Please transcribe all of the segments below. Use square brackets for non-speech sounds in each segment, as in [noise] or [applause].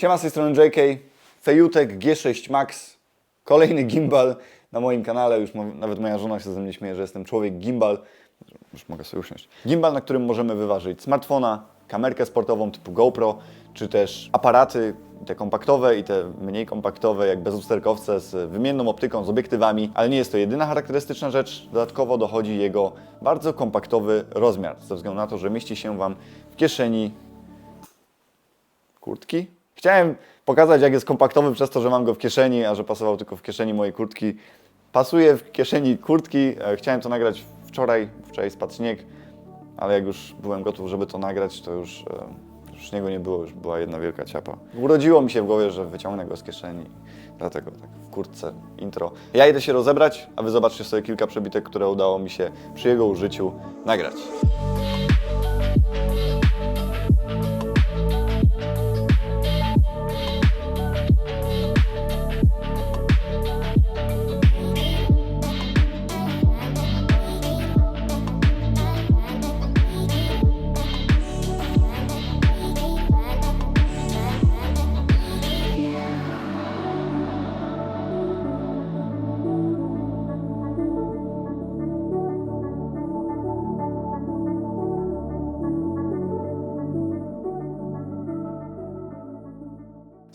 Siema z tej strony JK, Fejutek G6 Max, kolejny gimbal na moim kanale, już nawet moja żona się ze mnie śmieje, że jestem człowiek gimbal, już mogę sobie usiąść. Gimbal, na którym możemy wyważyć smartfona, kamerkę sportową typu GoPro, czy też aparaty, te kompaktowe i te mniej kompaktowe, jak bezusterkowce z wymienną optyką, z obiektywami, ale nie jest to jedyna charakterystyczna rzecz. Dodatkowo dochodzi jego bardzo kompaktowy rozmiar, ze względu na to, że mieści się Wam w kieszeni kurtki. Chciałem pokazać, jak jest kompaktowy przez to, że mam go w kieszeni, a że pasował tylko w kieszeni mojej kurtki. Pasuje w kieszeni kurtki. E, Chciałem to nagrać wczoraj, wczoraj spadł śnieg, ale jak już byłem gotów, żeby to nagrać, to już, e, już śniegu nie było, już była jedna wielka ciapa. Urodziło mi się w głowie, że wyciągnę go z kieszeni, dlatego tak w kurtce intro. Ja idę się rozebrać, a wy zobaczcie sobie kilka przebitek, które udało mi się przy jego użyciu nagrać.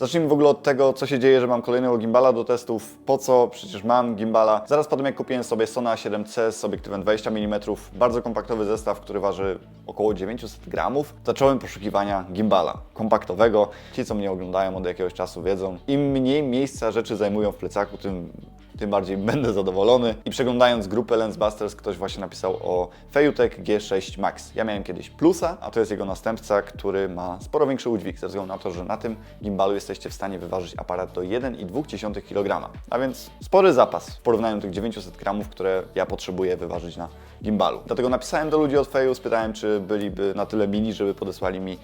Zacznijmy w ogóle od tego, co się dzieje, że mam kolejnego gimbala do testów. Po co? Przecież mam gimbala. Zaraz po tym, jak kupiłem sobie Sony A7C z obiektywem 20 mm, bardzo kompaktowy zestaw, który waży około 900 gramów, zacząłem poszukiwania gimbala kompaktowego. Ci, co mnie oglądają od jakiegoś czasu, wiedzą, im mniej miejsca rzeczy zajmują w plecaku, tym tym bardziej będę zadowolony. I przeglądając grupę Lensbusters, ktoś właśnie napisał o Fejutek G6 Max. Ja miałem kiedyś Plusa, a to jest jego następca, który ma sporo większy udźwig, ze względu na to, że na tym gimbalu jesteście w stanie wyważyć aparat do 1,2 kg. A więc spory zapas w porównaniu do tych 900 gramów, które ja potrzebuję wyważyć na gimbalu. Dlatego napisałem do ludzi od Feju, spytałem, czy byliby na tyle mili, żeby podesłali mi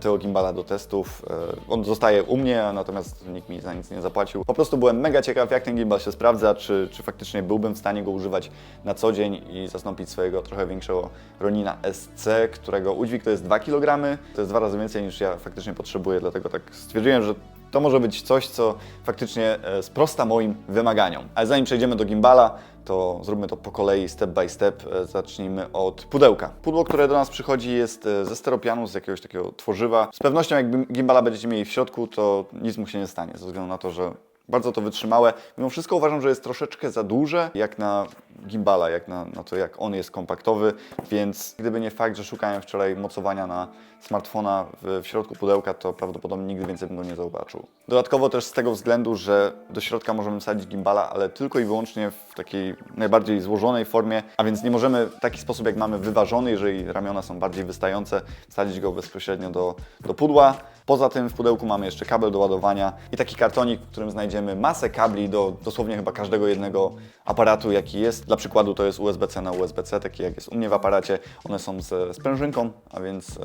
tego gimbala do testów. E, On zostaje u mnie, natomiast nikt mi za nic nie zapłacił. Po prostu byłem mega ciekaw, jak ten gimbal się sprawdza, czy, czy faktycznie byłbym w stanie go używać na co dzień i zastąpić swojego trochę większego Ronina SC, którego udźwig to jest 2 kg. To jest dwa razy więcej niż ja faktycznie potrzebuję, dlatego tak stwierdziłem, że to może być coś, co faktycznie e, sprosta moim wymaganiom. Ale zanim przejdziemy do gimbala, to zróbmy to po kolei, step by step. E, Zacznijmy od pudełka. Pudło, które do nas przychodzi jest e, ze steropianu, z jakiegoś takiego tworzywa. Z pewnością jak gimbala będziecie mieli w środku, to nic mu się nie stanie, ze względu na to, że bardzo to wytrzymałe. Mimo wszystko uważam, że jest troszeczkę za duże, jak na gimbala, jak na, na to, jak on jest kompaktowy, więc gdyby nie fakt, że szukałem wczoraj mocowania na smartfona w, w środku pudełka, to prawdopodobnie nigdy więcej bym go nie zobaczył. Dodatkowo też z tego względu, że do środka możemy wsadzić gimbala, ale tylko i wyłącznie w takiej najbardziej złożonej formie, a więc nie możemy w taki sposób, jak mamy wyważony, jeżeli ramiona są bardziej wystające, wsadzić go bezpośrednio do, do pudła. Poza tym w pudełku mamy jeszcze kabel do ładowania i taki kartonik, w którym znajdziemy masę kabli do dosłownie chyba każdego jednego aparatu, jaki jest. Dla przykładu to jest USB-C na USB-C, taki jak jest u mnie w aparacie. One są z sprężynką, a więc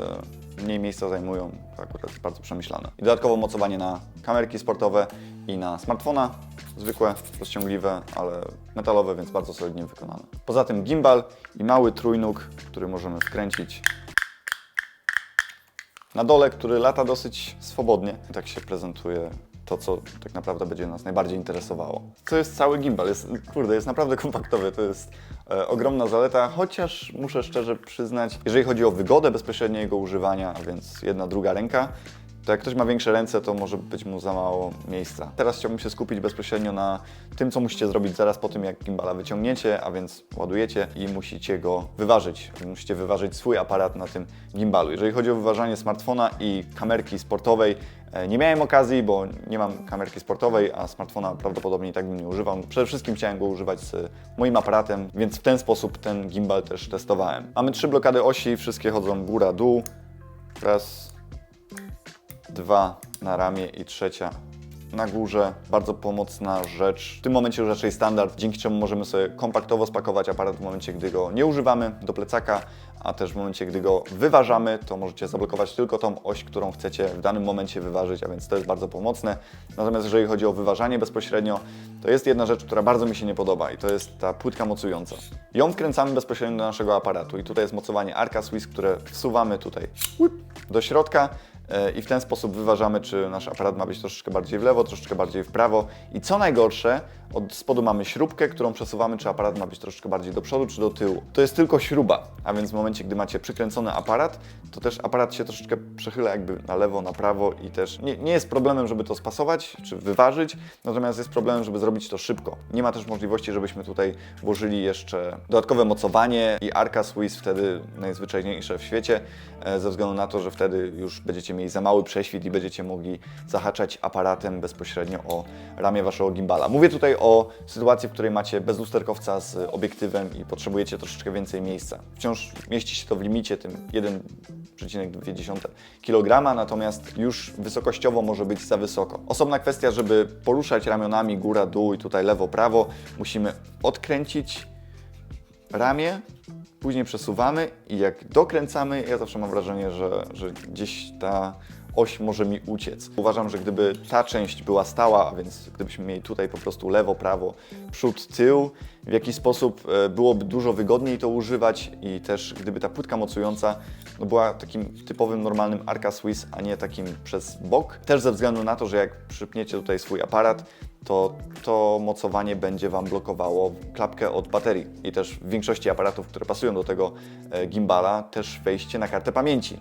e, mniej miejsca zajmują. To akurat jest bardzo przemyślane. I dodatkowo mocowanie na kamerki sportowe i na smartfona. Zwykłe, rozciągliwe, ale metalowe, więc bardzo solidnie wykonane. Poza tym gimbal i mały trójnóg, który możemy wkręcić na dole, który lata dosyć swobodnie. Tak się prezentuje to, co tak naprawdę będzie nas najbardziej interesowało. To jest cały gimbal, jest, kurde, jest naprawdę [laughs] kompaktowy, to jest e, ogromna zaleta, chociaż muszę szczerze przyznać, jeżeli chodzi o wygodę bezpośrednio jego używania, a więc jedna, druga ręka, to jak ktoś ma większe ręce, to może być mu za mało miejsca. Teraz chciałbym się skupić bezpośrednio na tym, co musicie zrobić zaraz po tym, jak gimbala wyciągniecie, a więc ładujecie i musicie go wyważyć. Musicie wyważyć swój aparat na tym gimbalu. Jeżeli chodzi o wyważanie smartfona i kamerki sportowej, e, nie miałem okazji, bo nie mam kamerki sportowej, a smartfona prawdopodobnie i tak bym nie używał. Przede wszystkim chciałem go używać z moim aparatem, więc w ten sposób ten gimbal też testowałem. Mamy trzy blokady osi, wszystkie chodzą góra-dół. Raz, dwa na ramię i trzecia na górze. Bardzo pomocna rzecz. W tym momencie już raczej standard, dzięki czemu możemy sobie kompaktowo spakować aparat w momencie, gdy go nie używamy do plecaka, a też w momencie, gdy go wyważamy, to możecie zablokować tylko tą oś, którą chcecie w danym momencie wyważyć, a więc to jest bardzo pomocne. Natomiast jeżeli chodzi o wyważanie bezpośrednio, to jest jedna rzecz, która bardzo mi się nie podoba i to jest ta płytka mocująca. Ją wkręcamy bezpośrednio do naszego aparatu i tutaj jest mocowanie Arca Swiss, które wsuwamy tutaj do środka i w ten sposób wyważamy, czy nasz aparat ma być troszeczkę bardziej w lewo, troszeczkę bardziej w prawo. I co najgorsze, od spodu mamy śrubkę, którą przesuwamy, czy aparat ma być troszeczkę bardziej do przodu, czy do tyłu. To jest tylko śruba, a więc w momencie, gdy macie przykręcony aparat, to też aparat się troszeczkę przechyla jakby na lewo, na prawo i też nie, nie jest problemem, żeby to spasować, czy wyważyć, natomiast jest problemem, żeby zrobić to szybko. Nie ma też możliwości, żebyśmy tutaj włożyli jeszcze dodatkowe mocowanie i arka Swiss, wtedy najzwyczajniejsze w świecie, e, ze względu na to, że wtedy już będziecie mieli za mały prześwit i będziecie mogli zahaczać aparatem bezpośrednio o ramię waszego gimbala. Mówię tutaj o sytuacji, w której macie bezlusterkowca z obiektywem i potrzebujecie troszeczkę więcej miejsca. Wciąż mieści się to w limicie tym 1,2 kg, natomiast już wysokościowo może być za wysoko. Osobna kwestia, żeby poruszać ramionami góra, dół i tutaj lewo, prawo, musimy odkręcić ramię, później przesuwamy i jak dokręcamy, ja zawsze mam wrażenie, że, że gdzieś ta oś może mi uciec. Uważam, że gdyby ta część była stała, a więc gdybyśmy mieli tutaj po prostu lewo, prawo, przód, tył, w jakiś sposób e, byłoby dużo wygodniej to używać i też gdyby ta płytka mocująca no była takim typowym, normalnym Arca Swiss, a nie takim przez bok. Też ze względu na to, że jak przypniecie tutaj swój aparat, to to mocowanie będzie Wam blokowało klapkę od baterii i też w większości aparatów, które pasują do tego e, gimbala, też wejście na kartę pamięci.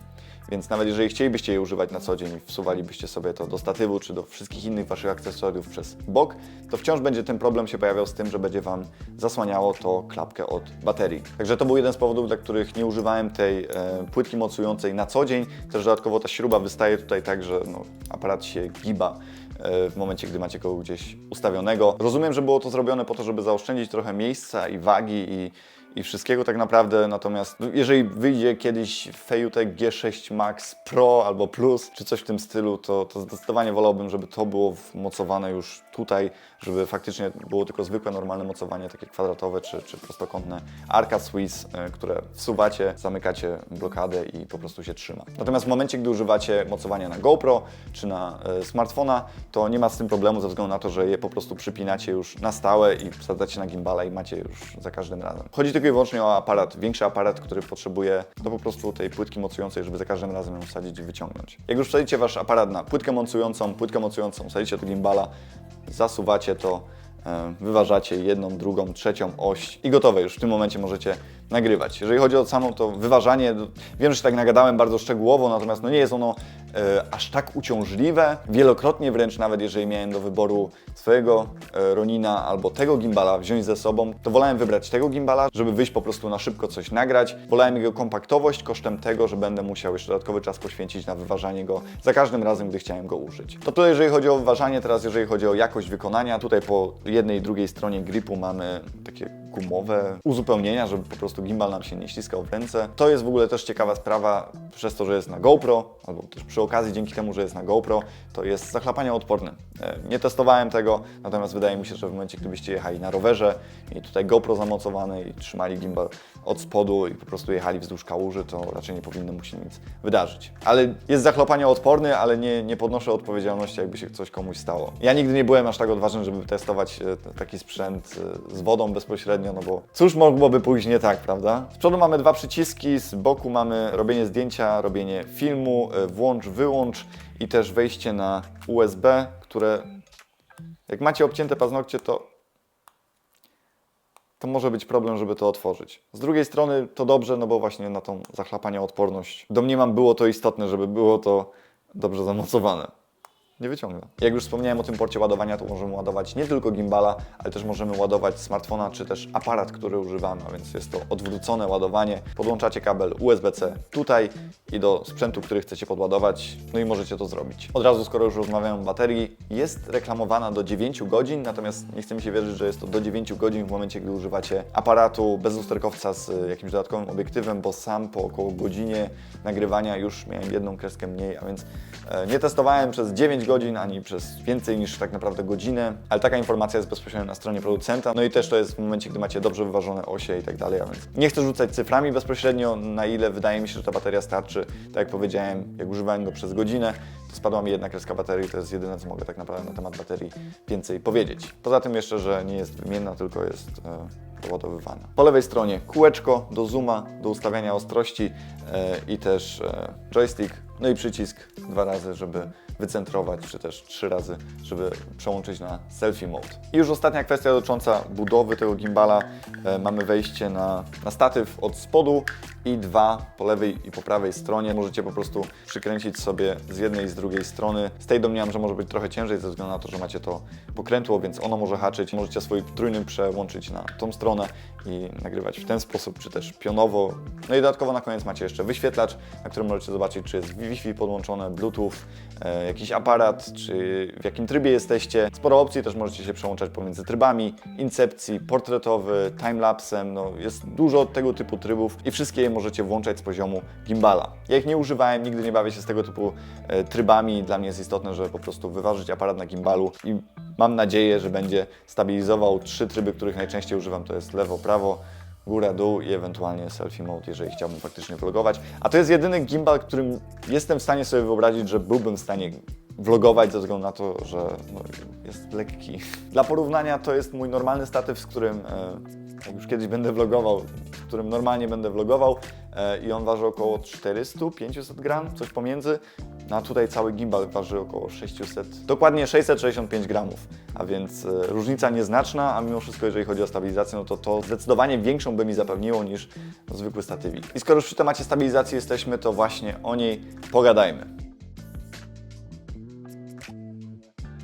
Więc nawet jeżeli chcielibyście je używać na co dzień i wsuwalibyście sobie to do statywu czy do wszystkich innych Waszych akcesoriów przez bok, to wciąż będzie ten problem się pojawiał z tym, że będzie Wam zasłaniało to klapkę od baterii. Także to był jeden z powodów, dla których nie używałem tej e, płytki mocującej na co dzień. Też dodatkowo ta śruba wystaje tutaj tak, że no, aparat się giba e, w momencie, gdy macie go gdzieś ustawionego. Rozumiem, że było to zrobione po to, żeby zaoszczędzić trochę miejsca i wagi i, i wszystkiego tak naprawdę, natomiast jeżeli wyjdzie kiedyś Fejutek G6 Max Pro albo Plus, czy coś w tym stylu, to, to zdecydowanie wolałbym, żeby to było wmocowane już tutaj, żeby faktycznie było tylko zwykłe, normalne mocowanie, takie kwadratowe czy, czy prostokątne Arca Swiss, e, które wsuwacie, zamykacie blokadę i po prostu się trzyma. Natomiast w momencie, gdy używacie mocowania na GoPro czy na e, smartfona, to nie ma z tym problemu ze względu na to, że je po prostu przypinacie już na stałe i wsadzacie na gimbala i macie już za każdym razem. Chodzi tylko i wyłącznie o aparat, większy aparat, który potrzebuje no po prostu tej płytki mocującej, żeby za każdym razem ją wsadzić i wyciągnąć. Jak już wsadzicie wasz aparat na płytkę mocującą, płytkę mocującą, wsadzicie do gimbala, zasuwacie to, e, wyważacie jedną, drugą, trzecią oś i gotowe już w tym momencie możecie nagrywać. Jeżeli chodzi o samo to wyważanie, wiem, że się tak nagadałem bardzo szczegółowo, natomiast no nie jest ono aż tak uciążliwe. Wielokrotnie wręcz nawet jeżeli miałem do wyboru swojego e, Ronina albo tego gimbala wziąć ze sobą, to wolałem wybrać tego gimbala, żeby wyjść po prostu na szybko coś nagrać. Wolałem jego kompaktowość kosztem tego, że będę musiał jeszcze dodatkowy czas poświęcić na wyważanie go za każdym razem, gdy chciałem go użyć. To tyle jeżeli chodzi o wyważanie, teraz jeżeli chodzi o jakość wykonania, tutaj po jednej i drugiej stronie gripu mamy takie gumowe uzupełnienia, żeby po prostu gimbal nam się nie ściskał w ręce. To jest w ogóle też ciekawa sprawa, przez to, że jest na GoPro, albo też przy okazji dzięki temu, że jest na GoPro, to jest zachlapanie odporne. E, Nie testowałem tego, natomiast wydaje mi się, że w momencie, gdybyście jechali na rowerze i tutaj GoPro zamocowane i trzymali gimbal od spodu i po prostu jechali wzdłuż kałuży, to raczej nie powinno mu się nic wydarzyć. Ale jest zachlapanie odporny, ale nie, nie podnoszę odpowiedzialności, jakby się coś komuś stało. Ja nigdy nie byłem aż tak odważny, żeby testować e, taki sprzęt e, z wodą bezpośrednio, no bo cóż mogłoby pójść nie tak, prawda? Z przodu mamy dwa przyciski, z boku mamy robienie zdjęcia, robienie filmu, włącz, wyłącz i też wejście na USB, które jak macie obcięte paznokcie, to to może być problem, żeby to otworzyć. Z drugiej strony to dobrze, no bo właśnie na tą zachlapanie odporność domniemam było to istotne, żeby było to dobrze zamocowane. Nie wyciągnę. Jak już wspomniałem o tym porcie ładowania, to możemy ładować nie tylko gimbala, ale też możemy ładować smartfona, czy też aparat, który używamy, a więc jest to odwrócone ładowanie. Podłączacie kabel USB-C tutaj i do sprzętu, który chcecie podładować, no i możecie to zrobić. Od razu, skoro już rozmawiamy o baterii, jest reklamowana do 9 godzin, natomiast nie chcę mi się wierzyć, że jest to do 9 godzin w momencie, gdy używacie aparatu bez lusterkowca z y, jakimś dodatkowym obiektywem, bo sam po około godzinie nagrywania już miałem jedną kreskę mniej, a więc e, nie testowałem przez 9 godzin, ani przez więcej niż tak naprawdę godzinę, ale taka informacja jest bezpośrednio na stronie producenta. No i też to jest w momencie, gdy macie dobrze wyważone osie i tak dalej, a więc nie chcę rzucać cyframi bezpośrednio, na ile wydaje mi się, że ta bateria starczy. Tak jak powiedziałem, jak używałem go przez godzinę, to spadła mi jedna kreska baterii, to jest jedyne, co mogę tak naprawdę na temat baterii więcej powiedzieć. Poza tym jeszcze, że nie jest wymienna, tylko jest e. Po lewej stronie kółeczko do zooma, do ustawiania ostrości e, i też e, joystick No i przycisk dwa razy, żeby wycentrować, czy też trzy razy, żeby przełączyć na selfie mode. I już ostatnia kwestia dotycząca budowy tego gimbala. E, mamy wejście na, na statyw od spodu i dwa po lewej i po prawej stronie. Możecie po prostu przykręcić sobie z jednej i z drugiej strony. Z tej domniemam, że może być trochę ciężej ze względu na to, że macie to pokrętło, więc ono może haczyć. Możecie swój trójny przełączyć na tą stronę i nagrywać w ten sposób, czy też pionowo. No i dodatkowo na koniec macie jeszcze wyświetlacz, na którym możecie zobaczyć, czy jest Wi-Fi podłączone, Bluetooth, e, jakiś aparat, czy w jakim trybie jesteście. Sporo opcji, też możecie się przełączać pomiędzy trybami, incepcji, portretowy, timelapsem, no jest dużo tego typu trybów i wszystkie je możecie włączać z poziomu gimbala. Ja ich nie używałem, nigdy nie bawię się z tego typu e, trybami. Dla mnie jest istotne, żeby po prostu wyważyć aparat na gimbalu i mam nadzieję, że będzie stabilizował trzy tryby, których najczęściej używam, to jest lewo, prawo, góra, dół i ewentualnie selfie mode, jeżeli chciałbym faktycznie vlogować. A to jest jedyny gimbal, którym jestem w stanie sobie wyobrazić, że byłbym w stanie vlogować ze względu na to, że no, jest lekki. Dla porównania to jest mój normalny statyw, z którym e, jak już kiedyś będę vlogował, z którym normalnie będę vlogował e, i on waży około 400-500 gram, coś pomiędzy. No a tutaj cały gimbal waży około 600, dokładnie 665 gramów, a więc e, różnica nieznaczna, a mimo wszystko jeżeli chodzi o stabilizację, no to to zdecydowanie większą by mi zapewniło niż zwykły statywik. I skoro już przy temacie stabilizacji jesteśmy, to właśnie o niej pogadajmy.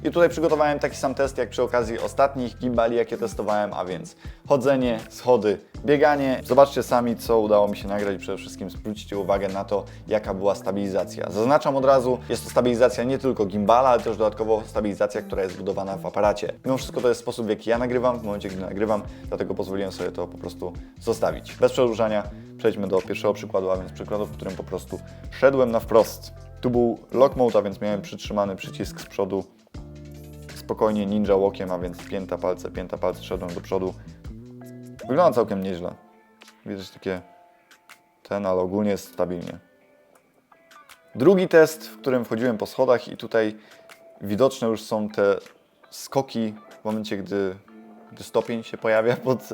I tutaj przygotowałem taki sam test jak przy okazji ostatnich gimbali, jakie testowałem, a więc chodzenie, schody, bieganie. Zobaczcie sami, co udało mi się nagrać. Przede wszystkim zwróćcie uwagę na to, jaka była stabilizacja. Zaznaczam od razu, jest to stabilizacja nie tylko gimbala, ale też dodatkowo stabilizacja, która jest budowana w aparacie. Mimo wszystko to jest sposób, w jaki ja nagrywam, w momencie, gdy nagrywam, dlatego pozwoliłem sobie to po prostu zostawić. Bez przedłużania przejdźmy do pierwszego przykładu, a więc przykładu, w którym po prostu szedłem na wprost. Tu był lock mode, a więc miałem przytrzymany przycisk z przodu spokojnie ninja walkiem, a więc pięta palce, pięta palce, szedłem do przodu. Wygląda całkiem nieźle. Widać takie ten, ale ogólnie jest stabilnie. Drugi test, w którym wchodziłem po schodach i tutaj widoczne już są te skoki w momencie, gdy, gdy stopień się pojawia pod,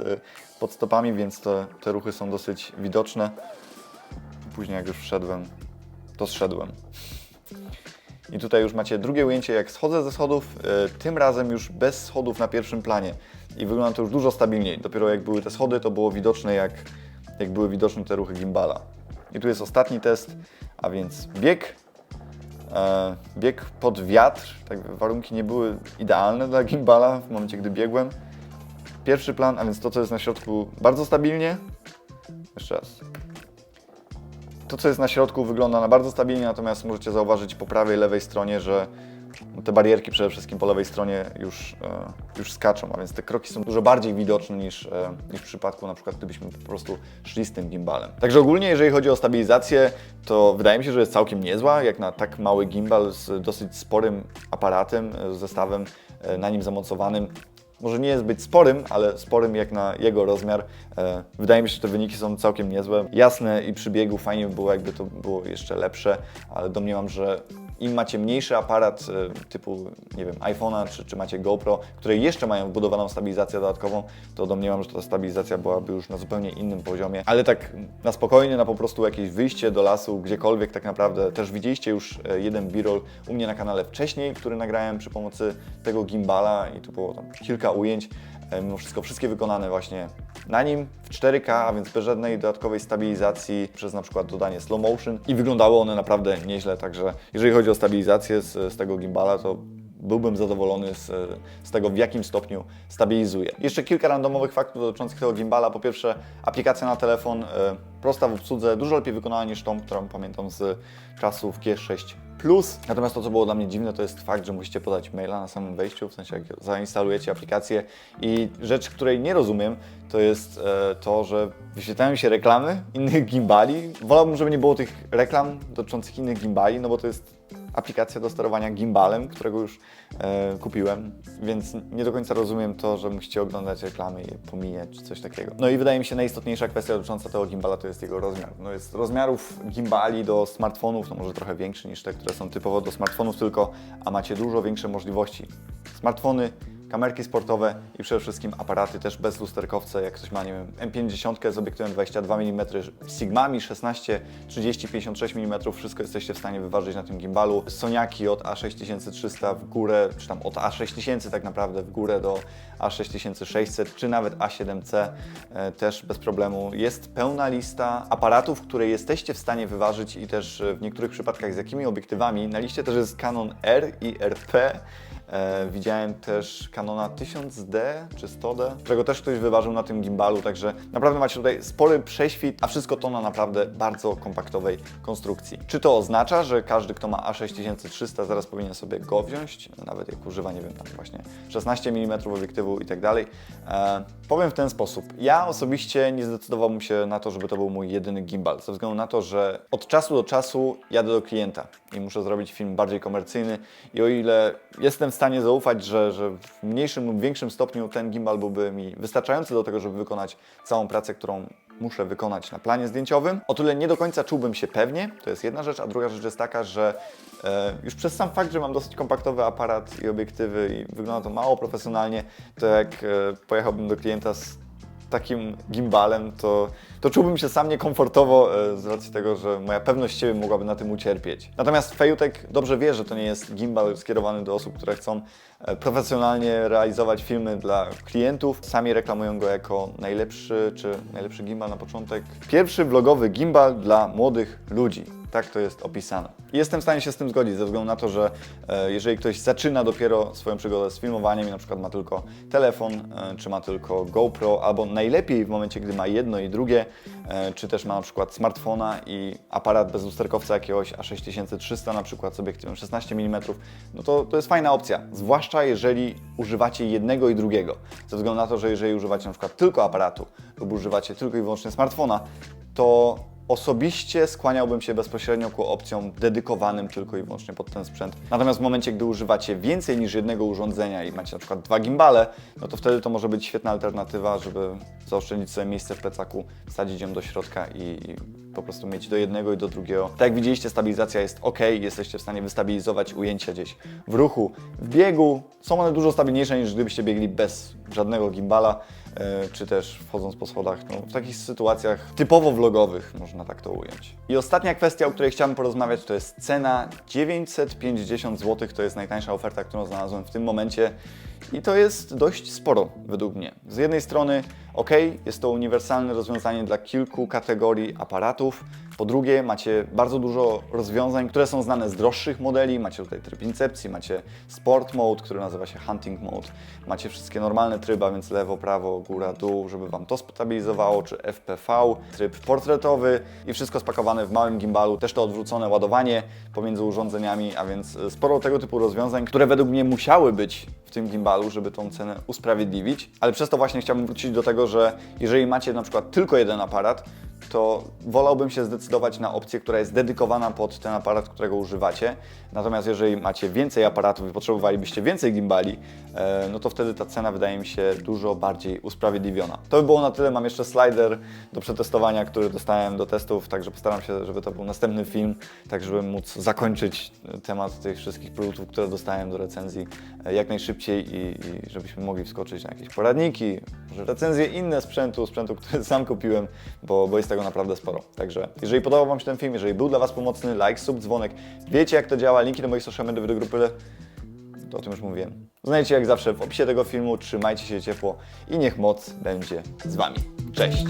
pod stopami, więc te, te ruchy są dosyć widoczne. Później jak już wszedłem, to zszedłem. I tutaj już macie drugie ujęcie, jak schodzę ze schodów, e, tym razem już bez schodów na pierwszym planie. I wygląda to już dużo stabilniej. Dopiero jak były te schody, to było widoczne, jak, jak były widoczne te ruchy gimbala. I tu jest ostatni test, a więc bieg. E, bieg pod wiatr. Tak, warunki nie były idealne dla gimbala w momencie, gdy biegłem. Pierwszy plan, a więc to, co jest na środku, bardzo stabilnie. Jeszcze raz. To, co jest na środku, wygląda na bardzo stabilnie, natomiast możecie zauważyć po prawej, lewej stronie, że te barierki przede wszystkim po lewej stronie już, e, już skaczą, a więc te kroki są dużo bardziej widoczne niż, e, niż w przypadku na przykład gdybyśmy po prostu szli z tym gimbalem. Także ogólnie jeżeli chodzi o stabilizację, to wydaje mi się, że jest całkiem niezła, jak na tak mały gimbal z dosyć sporym aparatem, e, zestawem na nim zamocowanym może nie jest być sporym, ale sporym jak na jego rozmiar. E, wydaje mi się, że te wyniki są całkiem niezłe. Jasne i przy biegu fajnie by było, jakby to było jeszcze lepsze, ale domniemam, że im macie mniejszy aparat e, typu, nie wiem, iPhone'a czy, czy macie GoPro, które jeszcze mają wbudowaną stabilizację dodatkową, to domniemam, że ta stabilizacja byłaby już na zupełnie innym poziomie. Ale tak na spokojnie, na po prostu jakieś wyjście do lasu, gdziekolwiek tak naprawdę. Też widzieliście już e, jeden b-roll u mnie na kanale wcześniej, który nagrałem przy pomocy tego gimbala i tu było tam kilka ujęć. E, Mimo wszystko wszystkie wykonane właśnie na nim w 4K, a więc bez żadnej dodatkowej stabilizacji przez na przykład dodanie slow motion i wyglądały one naprawdę nieźle, także jeżeli chodzi o stabilizację z, z tego gimbala, to byłbym zadowolony z, z tego, w jakim stopniu stabilizuje. Jeszcze kilka randomowych faktów dotyczących tego gimbala. Po pierwsze, aplikacja na telefon, e, prosta w obsłudze, dużo lepiej wykonana niż tą, którą pamiętam z czasów G6 Plus. Natomiast to, co było dla mnie dziwne, to jest fakt, że musicie podać maila na samym wejściu, w sensie jak zainstalujecie aplikację. I rzecz, której nie rozumiem, to jest e, to, że wyświetlają się reklamy innych gimbali. Wolałbym, żeby nie było tych reklam dotyczących innych gimbali, no bo to jest aplikacja do sterowania gimbalem, którego już e, kupiłem, więc nie do końca rozumiem to, że musicie oglądać reklamy i pomijać czy coś takiego. No i wydaje mi się najistotniejsza kwestia dotycząca tego gimbala to jest jego rozmiar. No jest rozmiarów gimbali do smartfonów, no może trochę większy niż te, które są typowo do smartfonów tylko, a macie dużo większe możliwości. Smartfony kamerki sportowe i przede wszystkim aparaty też bez lusterkowca, jak ktoś ma, nie wiem, M50 z obiektywem 22 mm, Sigmami 16, 30, 56 mm, wszystko jesteście w stanie wyważyć na tym gimbalu. Soniaki od A6300 w górę, czy tam od A6000 tak naprawdę w górę do A6600, czy nawet A7C e, też bez problemu. Jest pełna lista aparatów, które jesteście w stanie wyważyć i też e, w niektórych przypadkach z jakimi obiektywami. Na liście też jest Canon R i RP. E, widziałem też Canona 1000D czy 100D, którego też ktoś wyważył na tym gimbalu, także naprawdę macie tutaj spory prześwit, a wszystko to na naprawdę bardzo kompaktowej konstrukcji. Czy to oznacza, że każdy, kto ma A6300 zaraz powinien sobie go wziąć, nawet jak używa, nie wiem, tam właśnie 16 mm obiektywu i tak dalej? E, powiem w ten sposób. Ja osobiście nie zdecydowałbym się na to, żeby to był mój jedyny gimbal, ze względu na to, że od czasu do czasu jadę do klienta i muszę zrobić film bardziej komercyjny i o ile jestem w stanie zaufać, że, że w mniejszym lub większym stopniu ten gimbal byłby mi wystarczający do tego, żeby wykonać całą pracę, którą muszę wykonać na planie zdjęciowym, o tyle nie do końca czułbym się pewnie, to jest jedna rzecz, a druga rzecz jest taka, że e, już przez sam fakt, że mam dosyć kompaktowy aparat i obiektywy i wygląda to mało profesjonalnie, to jak e, pojechałbym do klienta z takim gimbalem, to, to czułbym się sam niekomfortowo e, z racji tego, że moja pewność siebie mogłaby na tym ucierpieć. Natomiast Fejutek dobrze wie, że to nie jest gimbal skierowany do osób, które chcą e, profesjonalnie realizować filmy dla klientów. Sami reklamują go jako najlepszy, czy najlepszy gimbal na początek. Pierwszy vlogowy gimbal dla młodych ludzi. Tak to jest opisane. Jestem w stanie się z tym zgodzić, ze względu na to, że e, jeżeli ktoś zaczyna dopiero swoją przygodę z filmowaniem i na przykład ma tylko telefon, e, czy ma tylko GoPro, albo najlepiej w momencie, gdy ma jedno i drugie, e, czy też ma na przykład smartfona i aparat bez lusterkowca jakiegoś A6300 na przykład obiektywem 16 mm, no to, to jest fajna opcja. Zwłaszcza jeżeli używacie jednego i drugiego. Ze względu na to, że jeżeli używacie na przykład tylko aparatu lub używacie tylko i wyłącznie smartfona, to Osobiście skłaniałbym się bezpośrednio ku opcjom dedykowanym tylko i wyłącznie pod ten sprzęt. Natomiast w momencie, gdy używacie więcej niż jednego urządzenia i macie na przykład dwa gimbale, no to wtedy to może być świetna alternatywa, żeby zaoszczędzić sobie miejsce w plecaku, wsadzić ją do środka i, i po prostu mieć do jednego i do drugiego. Tak jak widzieliście, stabilizacja jest ok, jesteście w stanie wystabilizować ujęcia gdzieś w ruchu, w biegu. Są one dużo stabilniejsze niż gdybyście biegli bez żadnego gimbala czy też wchodząc po schodach, no, w takich sytuacjach typowo vlogowych, można tak to ująć. I ostatnia kwestia, o której chciałem porozmawiać, to jest cena 950 zł. To jest najtańsza oferta, którą znalazłem w tym momencie i to jest dość sporo według mnie. Z jednej strony, ok, jest to uniwersalne rozwiązanie dla kilku kategorii aparatów. Po drugie, macie bardzo dużo rozwiązań, które są znane z droższych modeli. Macie tutaj tryb incepcji, macie sport mode, który nazywa się hunting mode. Macie wszystkie normalne tryby, a więc lewo, prawo, góra, dół, żeby Wam to stabilizowało, czy FPV, tryb portretowy i wszystko spakowane w małym gimbalu. Też to odwrócone ładowanie pomiędzy urządzeniami, a więc sporo tego typu rozwiązań, które według mnie musiały być w tym gimbalu, żeby tą cenę usprawiedliwić. Ale przez to właśnie chciałbym wrócić do tego, że jeżeli macie na przykład tylko jeden aparat, to wolałbym się zdecydować na opcję, która jest dedykowana pod ten aparat, którego używacie. Natomiast jeżeli macie więcej aparatów i potrzebowalibyście więcej gimbali, e, no to wtedy ta cena wydaje mi się dużo bardziej usprawiedliwiona. To by było na tyle. Mam jeszcze slider do przetestowania, który dostałem do testów, także postaram się, żeby to był następny film, tak żeby móc zakończyć temat tych wszystkich produktów, które dostałem do recenzji e, jak najszybciej i, i żebyśmy mogli wskoczyć na jakieś poradniki, może recenzje inne sprzętu, sprzętu, który sam kupiłem, bo, bo jest tego naprawdę sporo. Także jeżeli podobał Wam się ten film, jeżeli był dla Was pomocny, like, sub, dzwonek, wiecie jak to działa, linki do moich social media, do grupy, to o tym już mówiłem. Znajdziecie jak zawsze w opisie tego filmu, trzymajcie się ciepło i niech moc będzie z Wami. Cześć!